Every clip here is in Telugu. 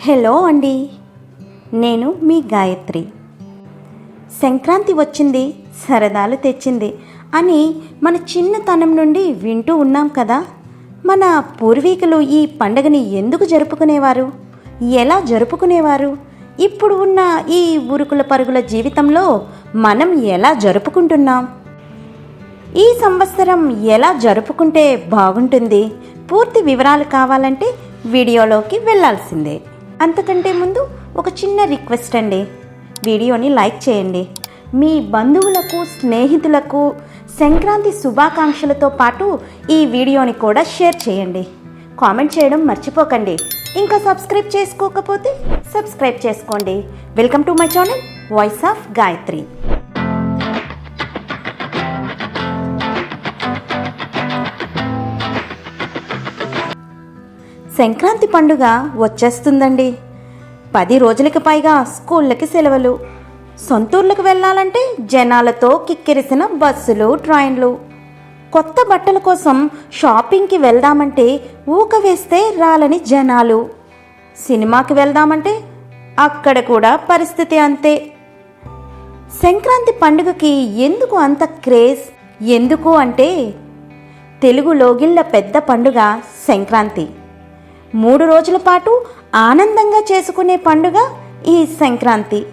హలో అండి. నేను మీ గాయత్రి. సంక్రాంతి వచ్చింది సరదాలు తెచ్చింది అని మన చిన్నతనం నుండి వింటూ ఉన్నాం కదా. మన పూర్వీకులు ఈ పండుగని ఎందుకు జరుపుకునేవారు? ఎలా జరుపుకునేవారు? ఇప్పుడు ఉన్న ఈ ఉరుకుల పరుగుల జీవితంలో మనం ఎలా జరుపుకుంటున్నాం? ఈ సంవత్సరం ఎలా జరుపుకుంటే బాగుంటుంది? పూర్తి వివరాలు కావాలంటే వీడియోలోకి వెళ్ళాల్సిందే అంతకంటే ముందు ఒక చిన్న రిక్వెస్ట్ అండి. వీడియోని లైక్ చేయండి. మీ బంధువులకు స్నేహితులకు సంక్రాంతి శుభాకాంక్షలతో పాటు ఈ వీడియోని కూడా షేర్ చేయండి. కామెంట్ చేయడం మర్చిపోకండి. ఇంకా సబ్స్క్రైబ్ చేసుకోకపోతే సబ్స్క్రైబ్ చేసుకోండి. Welcome to my channel voice of Gayatri. Sankranti పండుగ వచ్చేస్తుందండి. పది రోజులకి పైగా స్కూళ్ళకి సెలవులు. సొంతూర్లకు వెళ్ళాలంటే జనాలతో కిక్కిరిసిన బస్సులు ట్రైన్లు. కొత్త బట్టల కోసం షాపింగ్కి వెళ్దామంటే ఊక వేస్తే రాలని జనాలు. సినిమాకి వెళ్దామంటే అక్కడ కూడా పరిస్థితి అంతే. సంక్రాంతి పండుగకి ఎందుకు అంత క్రేజ్? ఎందుకు అంటే తెలుగు లోగిళ్ళ పెద్ద పండుగ సంక్రాంతి. మూడు రోజుల పాటు ఆనందంగా చేసుకునే పండుగ ఈ సంక్రాంతి.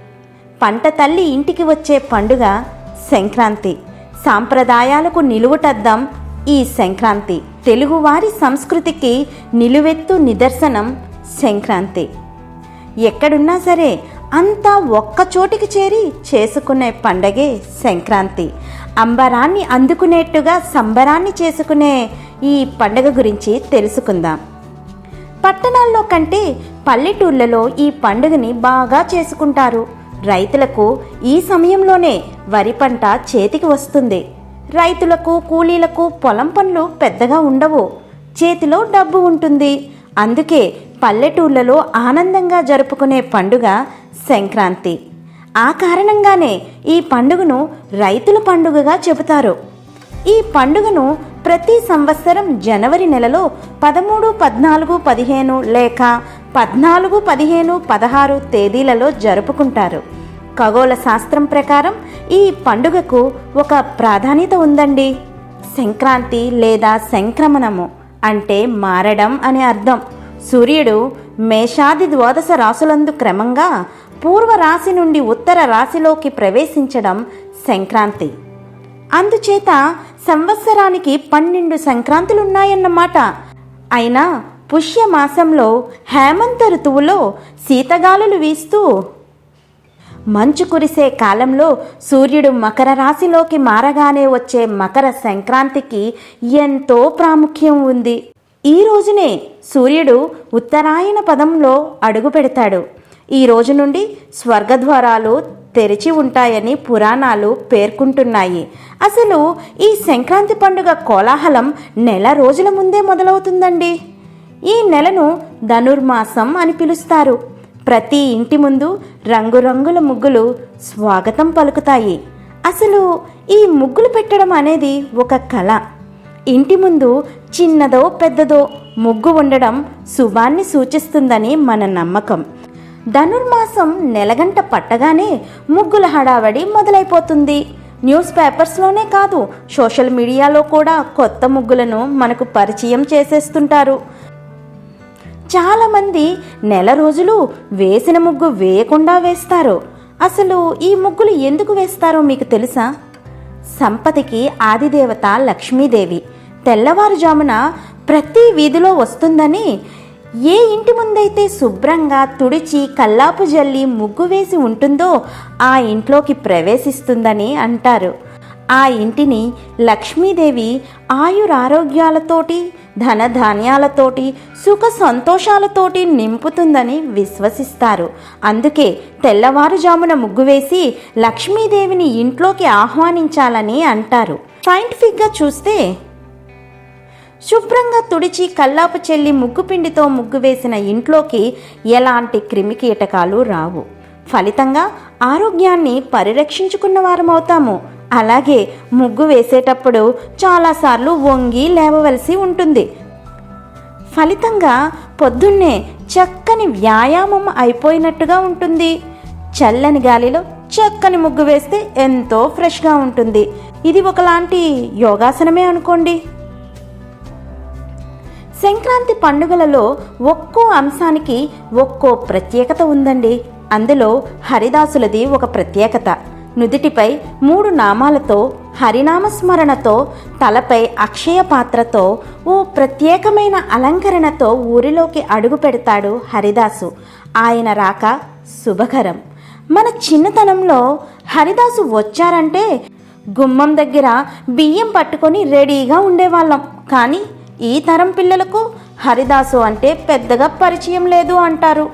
పంట తల్లి ఇంటికి వచ్చే పండుగ సంక్రాంతి. సాంప్రదాయాలకు నిలువుటద్దం ఈ సంక్రాంతి. తెలుగువారి సంస్కృతికి నిలువెత్తు నిదర్శనం సంక్రాంతి. ఎక్కడున్నా సరే అంతా ఒక్క చోటికి చేరి చేసుకునే పండగే సంక్రాంతి. అంబరాన్ని అందుకునేట్టుగా సంబరాన్ని చేసుకునే ఈ పండగ గురించి తెలుసుకుందాం. పట్టణాల్లో కంటే పల్లెటూళ్ళలో ఈ పండుగని బాగా చేసుకుంటారు. రైతులకు ఈ సమయంలోనే వరి పంట చేతికి వస్తుంది. రైతులకు కూలీలకు పొలం పనులు పెద్దగా ఉండవు. చేతిలో డబ్బు ఉంటుంది. అందుకే పల్లెటూళ్ళలో ఆనందంగా జరుపుకునే పండుగ సంక్రాంతి. ఆ కారణంగానే ఈ పండుగను రైతుల పండుగగా చెబుతారు. ఈ పండుగను ప్రతి సంవత్సరం జనవరి నెలలో పదమూడు పద్నాలుగు పదిహేను లేక పద్నాలుగు పదిహేను పదహారు తేదీలలో జరుపుకుంటారు. ఖగోళ శాస్త్రం ప్రకారం ఈ పండుగకు ఒక ప్రాధాన్యత ఉందండి. సంక్రాంతి లేదా సంక్రమణము అంటే మారడం అనే అర్థం. సూర్యుడు మేషాది ద్వాదశ రాసులందు క్రమంగా పూర్వ రాశి నుండి ఉత్తర రాశిలోకి ప్రవేశించడం సంక్రాంతి. అందుచేత సంవత్సరానికి పన్నెండు సంక్రాంతులున్నాయన్నమాట. అయినా పుష్యమాసంలో హేమంత ఋతువులో శీతగాలులు వీస్తూ మంచు కురిసే కాలంలో సూర్యుడు మకర రాశిలోకి మారగానే వచ్చే మకర సంక్రాంతికి ఎంతో ప్రాముఖ్యం ఉంది. ఈ రోజునే సూర్యుడు ఉత్తరాయణ పదంలో అడుగు పెడతాడు ఈ రోజు నుండి స్వర్గద్వారాలు తెరిచి ఉంటాయని పురాణాలు పేర్కొంటున్నాయి. అసలు ఈ సంక్రాంతి పండుగ కోలాహలం నెల రోజుల ముందే మొదలవుతుందండి. ఈ నెలను ధనుర్మాసం అని పిలుస్తారు. ప్రతి ఇంటి ముందు రంగురంగుల ముగ్గులు స్వాగతం పలుకుతాయి. అసలు ఈ ముగ్గులు పెట్టడం అనేది ఒక కళ. ఇంటి ముందు చిన్నదో పెద్దదో ముగ్గు ఉండడం శుభాన్ని సూచిస్తుందని మన నమ్మకం. ధనుర్మాసం నెలగంట పట్టగానే ముగ్గుల హడావడి మొదలైపోతుంది. న్యూస్ పేపర్స్లోనే కాదు సోషల్ మీడియాలో కూడా కొత్త ముగ్గులను మనకు పరిచయం చేసేస్తుంటారు. చాలామంది నెల రోజులు వేసిన ముగ్గు వేయకుండా వేస్తారు. అసలు ఈ ముగ్గులు ఎందుకు వేస్తారో మీకు తెలుసా? సంపతికి ఆదిదేవత లక్ష్మీదేవి తెల్లవారుజామున ప్రతి వీధిలో వస్తుందని ఏ ఇంటి ముందైతే శుభ్రంగా తుడిచి కల్లాపు జల్లి ముగ్గు వేసి ఉంటుందో ఆ ఇంట్లోకి ప్రవేశిస్తుందని అంటారు. ఆ ఇంటిని లక్ష్మీదేవి ఆయురారోగ్యాలతోటి ధనధాన్యాలతోటి సుఖ సంతోషాలతోటి నింపుతుందని విశ్వసిస్తారు. అందుకే తెల్లవారుజామున ముగ్గు వేసి లక్ష్మీదేవిని ఇంట్లోకి ఆహ్వానించాలని అంటారు. సైంటిఫిక్గా చూస్తే శుభ్రంగా తుడిచి కల్లాపు చెల్లి ముగ్గు పిండితో ముగ్గు వేసిన ఇంట్లోకి ఎలాంటి క్రిమికీటకాలు రావు. ఫలితంగా ఆరోగ్యాన్ని పరిరక్షించుకున్న వారమవుతాము. అలాగే ముగ్గు వేసేటప్పుడు చాలాసార్లు వంగి లేవవలసి ఉంటుంది. ఫలితంగా పొద్దున్నే చక్కని వ్యాయామం అయిపోయినట్టుగా ఉంటుంది. చల్లని గాలిలో చక్కని ముగ్గు వేస్తే ఎంతో ఫ్రెష్గా ఉంటుంది. ఇది ఒకలాంటి యోగాసనమే అనుకోండి. సంక్రాంతి పండుగలలో ఒక్కో అంశానికి ఒక్కో ప్రత్యేకత ఉందండి. అందులో హరిదాసులది ఒక ప్రత్యేకత. నుదిటిపై మూడు నామాలతో హరినామస్మరణతో తలపై అక్షయ పాత్రతో ఓ ప్రత్యేకమైన అలంకరణతో ఊరిలోకి అడుగు పెడతాడు హరిదాసు. ఆయన రాక శుభకరం. మన చిన్నతనంలో హరిదాసు వచ్చారంటే గుమ్మం దగ్గర బియ్యం పట్టుకొని రెడీగా ఉండేవాళ్ళం. కానీ ఈ తరం పిల్లలకు హరిదాసు అంటే పెద్దగా పరిచయం లేదు అంటారు.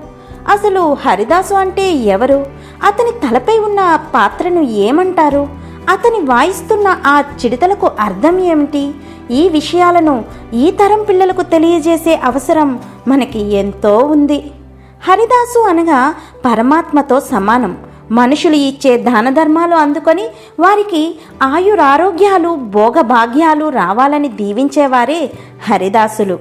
అసలు హరిదాసు అంటే ఎవరు? అతని తలపై ఉన్న పాత్రను ఏమంటారు? అతని వాయిస్తున్న ఆ చిడతలకు అర్థం ఏమిటి? ఈ విషయాలను ఈ తరం పిల్లలకు తెలియజేసే అవసరం మనకి ఎంతో ఉంది. హరిదాసు అనగా పరమాత్మతో సమానం. మనుషులు ఇచ్చే దాన ధర్మాలు అందుకొని వారికి ఆయురారోగ్యాలు భోగభాగ్యాలు రావాలని దీవించేవారే హరిదాసులు.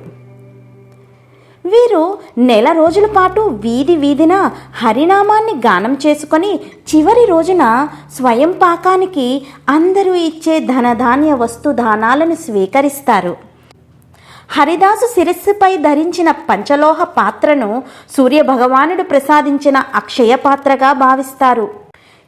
వీరు నెల రోజుల పాటు వీధి వీధిన హరినామాన్ని గానం చేసుకొని చివరి రోజున స్వయం పాకానికి అందరూ ఇచ్చే ధనధాన్య వస్తు దానాలను స్వీకరిస్తారు. హరిదాసు శిరస్సుపై ధరించిన పంచలోహ పాత్రను సూర్యభగవానుడు ప్రసాదించిన అక్షయ పాత్రగా భావిస్తారు.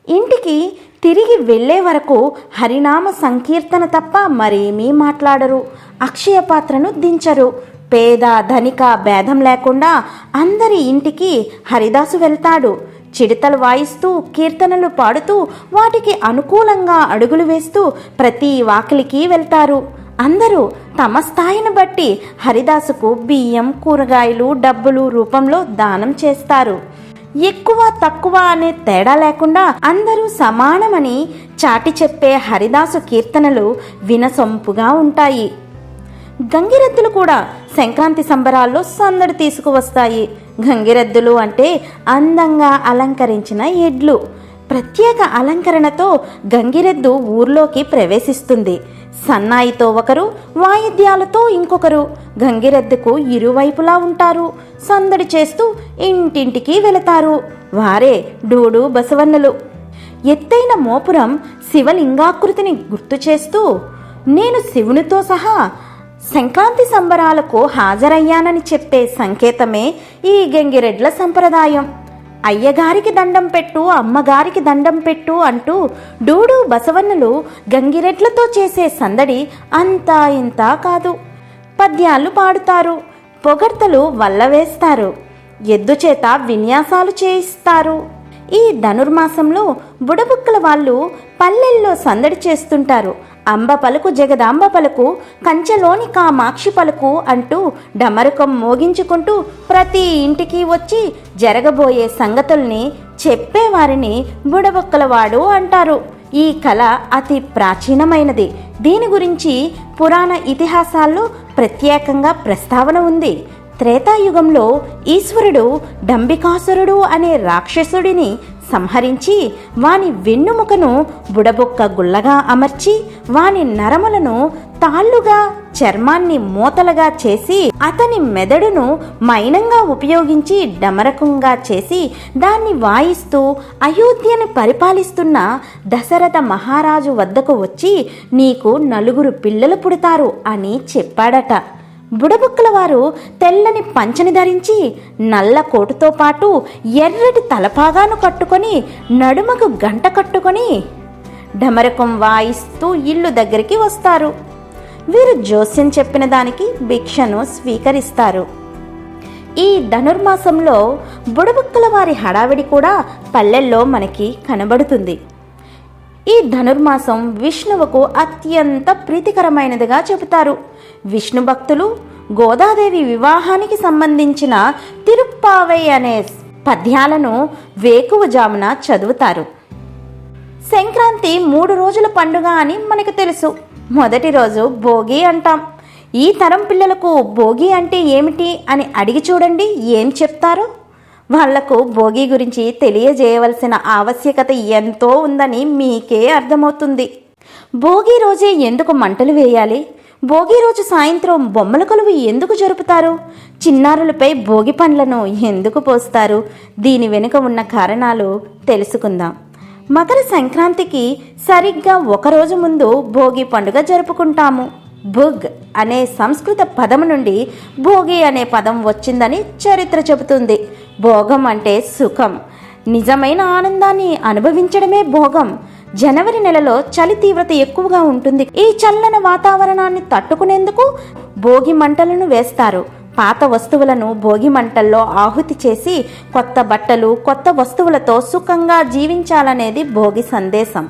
ఇంటికి తిరిగి వెళ్ళే వరకు హరినామ సంకీర్తన తప్ప మరేమీ మాట్లాడరు. అక్షయ పాత్రను దించరు. పేద ధనిక భేదం లేకుండా అందరి ఇంటికి హరిదాసు వెళ్తాడు. చిడతలు వాయిస్తూ కీర్తనలు పాడుతూ వాటికి అనుకూలంగా అడుగులు వేస్తూ ప్రతి వాకిలికి వెళ్తారు. అందరూ తమ స్థాయిని బట్టి హరిదాసుకు బియ్యం కూరగాయలు డబ్బులు రూపంలో దానం చేస్తారు. ఎక్కువ తక్కువ అనే తేడా లేకుండా అందరూ సమానమని చాటి చెప్పే హరిదాసు కీర్తనలు వినసొంపుగా ఉంటాయి. గంగిరెద్దులు కూడా సంక్రాంతి సంబరాల్లో సందడి తీసుకువస్తాయి. గంగిరెద్దులు అంటే అందంగా అలంకరించిన ఎడ్లు. ప్రత్యేక అలంకరణతో గంగిరెద్దు ఊర్లోకి ప్రవేశిస్తుంది. సన్నాయితో ఒకరు వాయిద్యాలతో ఇంకొకరు. గంగిరెద్దుకు ఇరువైపులా ఉంటారు. సందడి చేస్తూ ఇంటింటికి వెళతారు. వారే డూడు బసవన్నలు. ఎత్తైన మోపురం శివలింగాకృతిని గుర్తు చేస్తూ నేను శివునితో సహా సంక్రాంతి సంబరాలకు హాజరయ్యానని చెప్పే సంకేతమే ఈ గంగిరెడ్ల సంప్రదాయం. అయ్యగారికి దండం పెట్టు అమ్మగారికి దండం పెట్టు అంటూ డూడు బసవన్నలు గంగిరెడ్లతో చేసే సందడి అంతా ఇంత కాదు. పద్యాలు పాడుతారు పొగడ్తలు వల్లవేస్తారు ఎద్దు చేత విన్యాసాలు చేయిస్తారు. ఈ ధనుర్మాసంలో బుడబుక్కల వాళ్ళు పల్లెల్లో సందడి చేస్తుంటారు. అంబ పలుకు జగదాంబ పలుకు కంచెలోని కామాక్షి పలుకు అంటూ డమరుకం మోగించుకుంటూ ప్రతి ఇంటికి వచ్చి జరగబోయే సంగతుల్ని చెప్పేవారిని బుడబొక్కలవాడు అంటారు. ఈ కళ అతి ప్రాచీనమైనది. దీని గురించి పురాణ ఇతిహాసాల్లో ప్రత్యేకంగా ప్రస్తావన ఉంది. త్రేతాయుగంలో ఈశ్వరుడు డంబికాసురుడు అనే రాక్షసుడిని సంహరించి వాని వెన్నుముకను బుడబొక్క గుల్లగా అమర్చి వాని నరములను తాళ్ళుగా చర్మాన్ని మూతలుగా చేసి అతని మెదడును మైనంగా ఉపయోగించి డమరకంగా చేసి దాన్ని వాయిస్తూ అయోధ్యను పరిపాలిస్తున్న దశరథ మహారాజు వద్దకు వచ్చి నీకు నలుగురు పిల్లలు పుడతారు అని చెప్పాడట. బుడబుక్కల వారు తెల్లని పంచని ధరించి నల్ల కోటుతో పాటు ఎర్రటి తలపాగాను కట్టుకొని నడుమకు గంట కట్టుకొని డమరకం వాయిస్తూ ఇల్లు దగ్గరికి వస్తారు. వీరు జోస్యం చెప్పిన దానికి భిక్షను స్వీకరిస్తారు. ఈ ధనుర్మాసంలో బుడబుక్కల వారి హడావిడి కూడా పల్లెల్లో మనకి కనబడుతుంది. ఈ ధనుర్మాసం విష్ణువుకు అత్యంత ప్రీతికరమైనదిగా చెబుతారు. విష్ణు భక్తులు గోదాదేవి వివాహానికి సంబంధించిన తిరుప్పావై అనే పద్యాలను వేకువజామున చదువుతారు. సంక్రాంతి మూడు రోజుల పండుగ అని మనకు తెలుసు. మొదటి రోజు భోగి అంటాం. ఈ తరం పిల్లలకు భోగి అంటే ఏమిటి అని అడిగి చూడండి ఏం చెప్తారు? వాళ్ళకు భోగి గురించి తెలియజేయవలసిన ఆవశ్యకత ఎంతో ఉందని మీకే అర్థమవుతుంది. భోగి రోజే ఎందుకు మంటలు వేయాలి? భోగి రోజు సాయంత్రం బొమ్మల కొలువు ఎందుకు జరుపుతారు? చిన్నారులపై భోగి పండ్లను ఎందుకు పోస్తారు? దీని వెనుక ఉన్న కారణాలు తెలుసుకుందాం. మకర సంక్రాంతికి సరిగ్గా ఒక రోజు ముందు భోగి పండుగ జరుపుకుంటాము. భుగ్ అనే సంస్కృత పదం నుండి భోగి అనే పదం వచ్చిందని చరిత్ర చెబుతుంది. భోగం అంటే సుఖం. నిజమైన ఆనందాన్ని అనుభవించడమే భోగం. జనవరి నెలలో చలి తీవ్రత ఎక్కువగా ఉంటుంది. ఈ చల్లని వాతావరణాన్ని తట్టుకునేందుకు భోగి మంటలను వేస్తారు. పాత వస్తువులను భోగి మంటల్లో ఆహుతి చేసి కొత్త బట్టలు కొత్త వస్తువులతో సుఖంగా జీవించాలనేది భోగి సందేశం.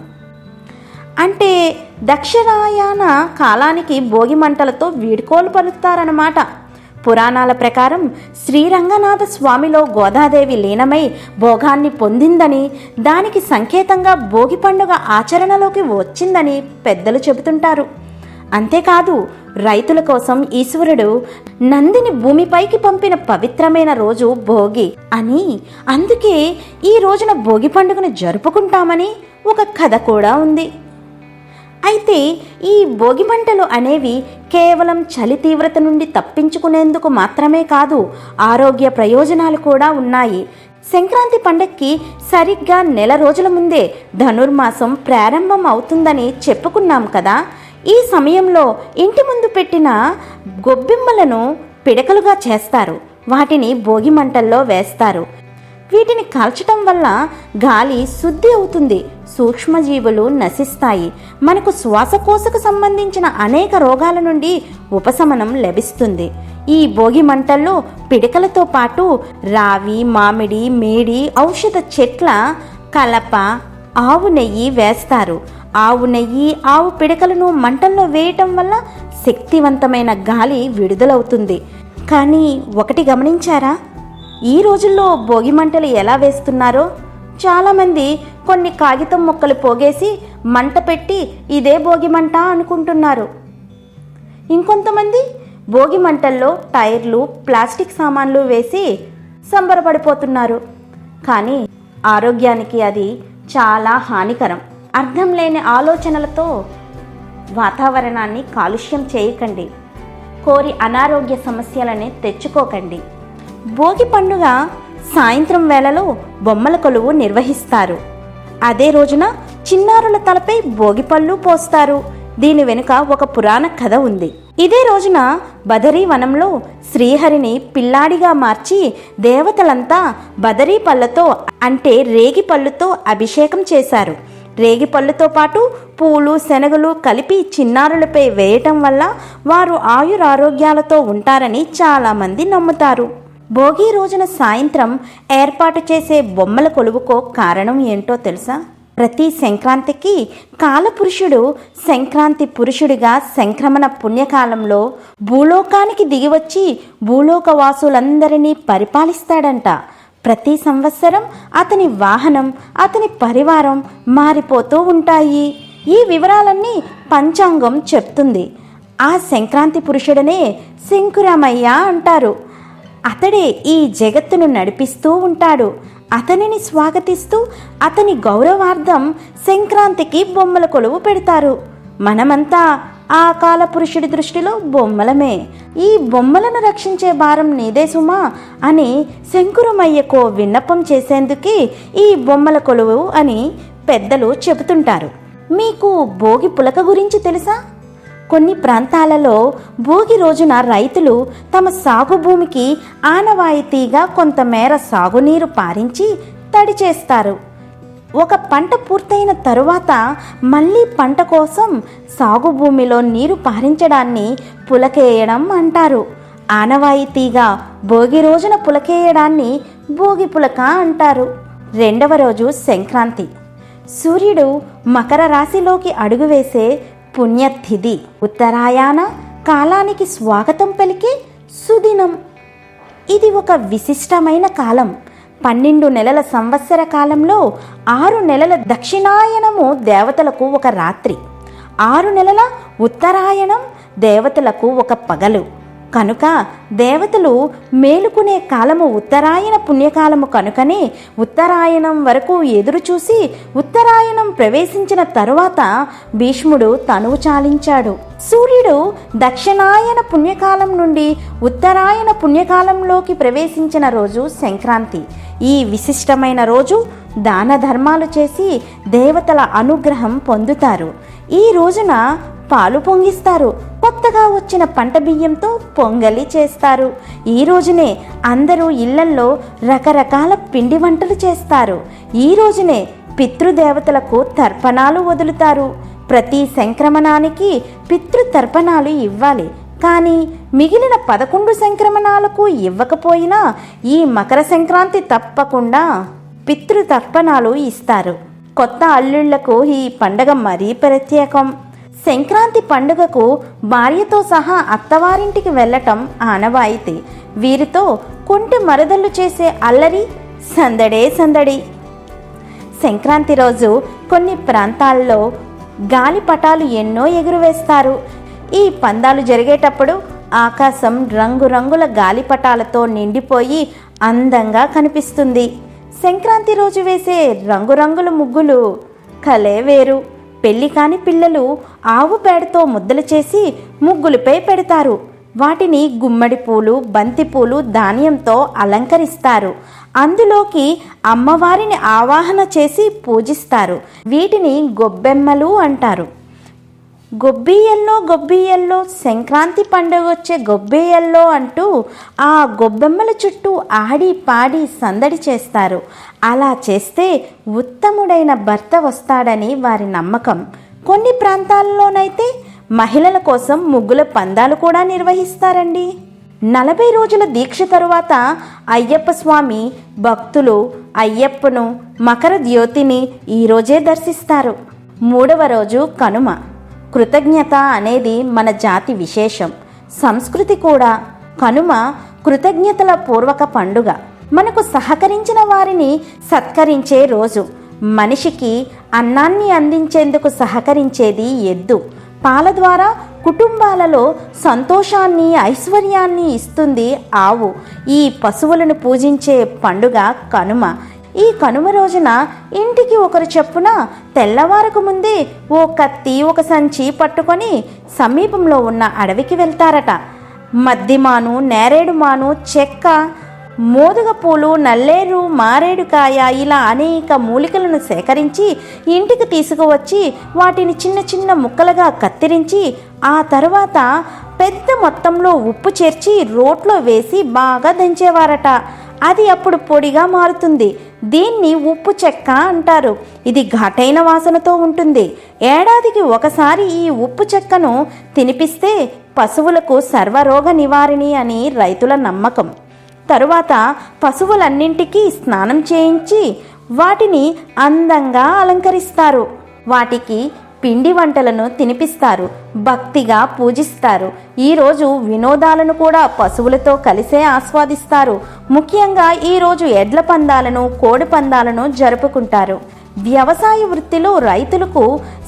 అంటే దక్షిణాయాన కాలానికి భోగి మంటలతో వీడ్కోలు పలుకుతారన్నమాట. పురాణాల ప్రకారం శ్రీరంగనాథ స్వామిలో గోదాదేవి లీనమై భోగాన్ని పొందిందని దానికి సంకేతంగా భోగి పండుగ ఆచరణలోకి వచ్చిందని పెద్దలు చెబుతుంటారు. అంతేకాదు రైతుల కోసం ఈశ్వరుడు నందిని భూమిపైకి పంపిన పవిత్రమైన రోజు భోగి అని అందుకే ఈ రోజున భోగి పండుగను జరుపుకుంటామని ఒక కథ కూడా ఉంది. అయితే ఈ భోగి మంటలు అనేవి కేవలం చలి తీవ్రత నుండి తప్పించుకునేందుకు మాత్రమే కాదు ఆరోగ్య ప్రయోజనాలు కూడా ఉన్నాయి. సంక్రాంతి పండక్కి సరిగ్గా నెల రోజుల ముందే ధనుర్మాసం ప్రారంభం అవుతుందని చెప్పుకున్నాం కదా. ఈ సమయంలో ఇంటి ముందు పెట్టిన గొబ్బిమ్మలను పిడకలుగా చేస్తారు. వాటిని భోగి మంటల్లో వేస్తారు. వీటిని కాల్చటం వల్ల గాలి శుద్ధి అవుతుంది సూక్ష్మజీవులు నశిస్తాయి. మనకు శ్వాసకోశకు సంబంధించిన అనేక రోగాల నుండి ఉపశమనం లభిస్తుంది. ఈ భోగి మంటల్లో పిడకలతో పాటు రావి మామిడి మేడి ఔషధ చెట్ల కలప ఆవు నెయ్యి వేస్తారు. ఆవు నెయ్యి ఆవు పిడకలను మంటల్లో వేయటం వల్ల శక్తివంతమైన గాలి విడుదలవుతుంది. కానీ ఒకటి గమనించారా? ఈ రోజుల్లో భోగి మంటలు ఎలా వేస్తున్నారో? చాలామంది కొన్ని కాగితం మొక్కలు పోగేసి మంట పెట్టి ఇదే భోగి మంట అనుకుంటున్నారు. ఇంకొంతమంది భోగి మంటల్లో టైర్లు ప్లాస్టిక్ సామాన్లు వేసి సంబరపడిపోతున్నారు. కానీ ఆరోగ్యానికి అది చాలా హానికరం. అర్థం లేని ఆలోచనలతో వాతావరణాన్ని కాలుష్యం చేయకండి. కోరి అనారోగ్య సమస్యలని తెచ్చుకోకండి. భోగి పండుగ సాయంత్రం వేళలో బొమ్మల కొలువు నిర్వహిస్తారు. అదే రోజున చిన్నారుల తలపై భోగిపళ్ళు పోస్తారు. దీని వెనుక ఒక పురాణ కథ ఉంది. ఇదే రోజున బదరీ వనంలో శ్రీహరిని పిల్లాడిగా మార్చి దేవతలంతా బదరీ పళ్ళతో అంటే రేగి పళ్ళుతో అభిషేకం చేశారు. రేగి పళ్ళుతో పాటు పూలు శనగలు కలిపి చిన్నారులపై వేయటం వల్ల వారు ఆయురారోగ్యాలతో ఉంటారని చాలామంది నమ్ముతారు. భోగి రోజున సాయంత్రం ఏర్పాటు చేసే బొమ్మల కొలువుకో కారణం ఏంటో తెలుసా? ప్రతి సంక్రాంతికి కాలపురుషుడు సంక్రాంతి పురుషుడిగా సంక్రమణ పుణ్యకాలంలో భూలోకానికి దిగివచ్చి భూలోక వాసులందరినీ పరిపాలిస్తాడంట. ప్రతి సంవత్సరం అతని వాహనం అతని పరివారం మారిపోతూ ఉంటాయి. ఈ వివరాలన్నీ పంచాంగం చెప్తుంది. ఆ సంక్రాంతి పురుషుడనే శంకురామయ్య అంటారు. అతడే ఈ జగత్తును నడిపిస్తూ ఉంటాడు. అతనిని స్వాగతిస్తూ అతని గౌరవార్థం సంక్రాంతికి బొమ్మల కొలువు పెడతారు. మనమంతా ఆ కాల పురుషుడి దృష్టిలో బొమ్మలమే. ఈ బొమ్మలను రక్షించే భారం నీదే సుమా అని శంకురమయ్యకో విన్నపం చేసేందుకే ఈ బొమ్మల కొలువు అని పెద్దలు చెబుతుంటారు. మీకు భోగి పులక గురించి తెలుసా? కొన్ని ప్రాంతాలలో భోగి రోజున రైతులు తమ సాగు భూమికి ఆనవాయితీగా కొంతమేర సాగునీరు పారించి తడి చేస్తారు. ఒక పంట పూర్తయిన తరువాత మళ్ళీ పంట కోసం సాగు భూమిలో నీరు పారించడాన్ని పులకేయడం అంటారు. ఆనవాయితీగా భోగి రోజున పులకేయడాన్ని భోగి పులక అంటారు. రెండవ రోజు సంక్రాంతి. సూర్యుడు మకర రాశిలోకి అడుగువేసే పుణ్యతిథి. ఉత్తరాయణ కాలానికి స్వాగతం పలికే సుదినం. ఇది ఒక విశిష్టమైన కాలం. పన్నెండు నెలల సంవత్సర కాలంలో ఆరు నెలల దక్షిణాయనము దేవతలకు ఒక రాత్రి. ఆరు నెలల ఉత్తరాయణం దేవతలకు ఒక పగలు. కనుక దేవతలు మేలుకునే కాలము ఉత్తరాయణ పుణ్యకాలము కనుకనే ఉత్తరాయణం వరకు ఎదురుచూసి ఉత్తరాయణం ప్రవేశించిన తరువాత భీష్ముడు తనువు చాలించాడు. సూర్యుడు దక్షిణాయన పుణ్యకాలం నుండి ఉత్తరాయణ పుణ్యకాలంలోకి ప్రవేశించిన రోజు సంక్రాంతి. ఈ విశిష్టమైన రోజు దాన ధర్మాలు చేసి దేవతల అనుగ్రహం పొందుతారు. ఈ రోజున పాలు పొంగిస్తారు. కొత్తగా వచ్చిన పంట బియ్యంతో పొంగలి చేస్తారు. ఈ రోజునే అందరూ ఇళ్ళల్లో రకరకాల పిండి వంటలు చేస్తారు. ఈ రోజునే పితృదేవతలకు తర్పణాలు వదులుతారు. ప్రతి సంక్రమణానికి పితృతర్పణాలు ఇవ్వాలి. కానీ మిగిలిన పదకొండు సంక్రమణాలకు ఇవ్వకపోయినా ఈ మకర సంక్రాంతి తప్పకుండా పితృతర్పణాలు ఇస్తారు. కొత్త అల్లుళ్ళకు ఈ పండగ మరీ ప్రత్యేకం. సంక్రాంతి పండుగకు భార్యతో సహా అత్తవారింటికి వెళ్ళటం ఆనవాయితీ. వీరితో కొంటి మరదళ్ళు చేసే అల్లరి సందడే సందడి. సంక్రాంతి రోజు కొన్ని ప్రాంతాల్లో గాలిపటాలు ఎన్నో ఎగురవేస్తారు. ఈ పందాలు జరిగేటప్పుడు ఆకాశం రంగురంగుల గాలిపటాలతో నిండిపోయి అందంగా కనిపిస్తుంది. సంక్రాంతి రోజు వేసే రంగురంగుల ముగ్గులు కలే వేరు. పెళ్ళి కాని పిల్లలు ఆవు పేడతో ముద్దలు చేసి ముగ్గులపై పెడతారు. వాటిని గుమ్మడి పూలు బంతి పూలు ధాన్యంతో అలంకరిస్తారు. అందులోకి అమ్మవారిని ఆవాహన చేసి పూజిస్తారు. వీటిని గొబ్బెమ్మలు అంటారు. గొబ్బియ్యల్లో గొబ్బియ్యల్లో సంక్రాంతి పండుగ వచ్చే గొబ్బియ్యల్లో అంటూ ఆ గొబ్బెమ్మల చుట్టూ ఆడి పాడి సందడి చేస్తారు. అలా చేస్తే ఉత్తముడైన భర్త వస్తాడని వారి నమ్మకం. కొన్ని ప్రాంతాల్లోనైతే మహిళల కోసం ముగ్గుల పందాలు కూడా నిర్వహిస్తారండి. నలభై రోజుల దీక్ష తరువాత అయ్యప్ప స్వామి భక్తులు అయ్యప్పను మకర ద్యోతిని ఈరోజే దర్శిస్తారు. మూడవ రోజు కనుమ. కృతజ్ఞత అనేది మన జాతి విశేషం. సంస్కృతి కూడా కనుమ కృతజ్ఞతల పూర్వక పండుగ. మనకు సహకరించిన వారిని సత్కరించే రోజు. మనిషికి అన్నాన్ని అందించేందుకు సహకరించేది ఎద్దు. పాల ద్వారా కుటుంబాలలో సంతోషాన్ని ఐశ్వర్యాన్ని ఇస్తుంది ఆవు. ఈ పశువులను పూజించే పండుగ కనుమ. ఈ కనుమ రోజున ఇంటికి ఒకరు చెప్పున తెల్లవారకు ముందే ఓ కత్తి ఒక సంచి పట్టుకొని సమీపంలో ఉన్న అడవికి వెళ్తారట. మద్దిమాను నేరేడుమాను చెక్క మోదుగ పూలు నల్లేరు మారేడుకాయ ఇలా అనేక మూలికలను సేకరించి ఇంటికి తీసుకువచ్చి వాటిని చిన్న చిన్న ముక్కలుగా కత్తిరించి ఆ తర్వాత పెద్ద మొత్తంలో ఉప్పు చేర్చి రోట్లో వేసి బాగా దంచేవారట. అది అప్పుడు పొడిగా మారుతుంది. దీన్ని ఉప్పు చెక్క అంటారు. ఇది ఘాటైన వాసనతో ఉంటుంది. ఏడాదికి ఒకసారి ఈ ఉప్పు చెక్కను తినిపిస్తే పశువులకు సర్వరోగ నివారిణి అని రైతుల నమ్మకం. తరువాత పశువులన్నింటికీ స్నానం చేయించి వాటిని అందంగా అలంకరిస్తారు. వాటికి పిండి వంటలను తినిపిస్తారు భక్తిగా పూజిస్తారు. ఈరోజు వినోదాలను కూడా పశువులతో కలిసే ఆస్వాదిస్తారు. ముఖ్యంగా ఈరోజు ఎడ్ల పందాలను కోడి పందాలను జరుపుకుంటారు. వ్యవసాయ వృత్తిలో రైతులకు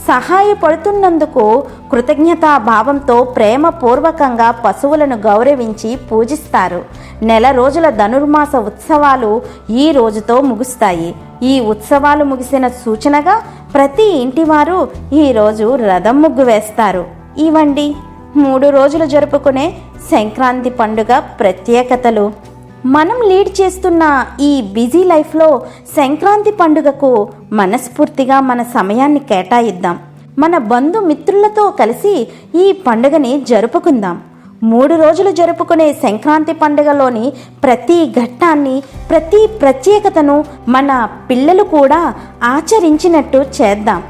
సహాయపడుతున్నందుకు కృతజ్ఞతా భావంతో ప్రేమపూర్వకంగా పశువులను గౌరవించి పూజిస్తారు. నెల రోజుల ధనుర్మాస ఉత్సవాలు ఈ రోజుతో ముగుస్తాయి. ఈ ఉత్సవాలు ముగిసిన సూచనగా ప్రతి ఇంటివారు ఈరోజు రథం ముగ్గు వేస్తారు. ఇవండి మూడు రోజులు జరుపుకునే సంక్రాంతి పండుగ ప్రత్యేకతలు. మనం లీడ్ చేస్తున్న ఈ బిజీ లైఫ్లో సంక్రాంతి పండుగకు మనస్ఫూర్తిగా మన సమయాన్ని కేటాయిద్దాం. మన బంధుమిత్రులతో కలిసి ఈ పండుగని జరుపుకుందాం. మూడు రోజులు జరుపుకునే సంక్రాంతి పండుగలోని ప్రతి ఘట్టాన్ని ప్రతి ప్రత్యేకతను మన పిల్లలు కూడా ఆచరించినట్టు చేద్దాం.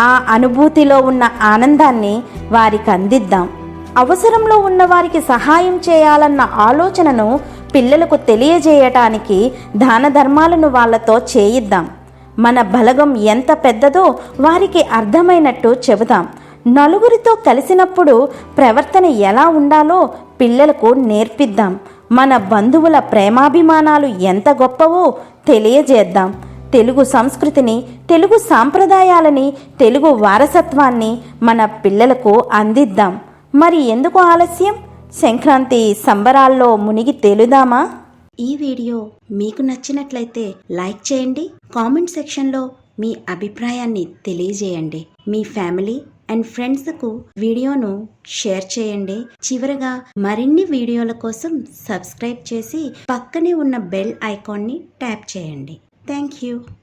ఆ అనుభూతిలో ఉన్న ఆనందాన్ని వారికి అందిద్దాం. అవసరంలో ఉన్న వారికి సహాయం చేయాలన్న ఆలోచనను పిల్లలకు తెలియజేయటానికి దాన ధర్మాలను వాళ్ళతో చేయిద్దాం. మన బలగం ఎంత పెద్దదో వారికి అర్థమైనట్టు చెబుదాం. నలుగురితో కలిసినప్పుడు ప్రవర్తన ఎలా ఉండాలో పిల్లలకు నేర్పిద్దాం. మన బంధువుల ప్రేమాభిమానాలు ఎంత గొప్పవో తెలియజేద్దాం. తెలుగు సంస్కృతిని తెలుగు సాంప్రదాయాలని తెలుగు వారసత్వాన్ని మన పిల్లలకు అందిద్దాం. మరి ఎందుకు ఆలస్యం? సంక్రాంతి సంబరాల్లో మునిగి తేలుదామా? ఈ వీడియో మీకు నచ్చినట్లయితే లైక్ చేయండి. కామెంట్ సెక్షన్లో మీ అభిప్రాయాన్ని తెలియజేయండి. మీ ఫ్యామిలీ అండ్ ఫ్రెండ్స్కు వీడియోను షేర్ చేయండి. చివరగా మరిన్ని వీడియోల కోసం సబ్స్క్రైబ్ చేసి పక్కనే ఉన్న బెల్ ఐకాన్ని ట్యాప్ చేయండి. Thank you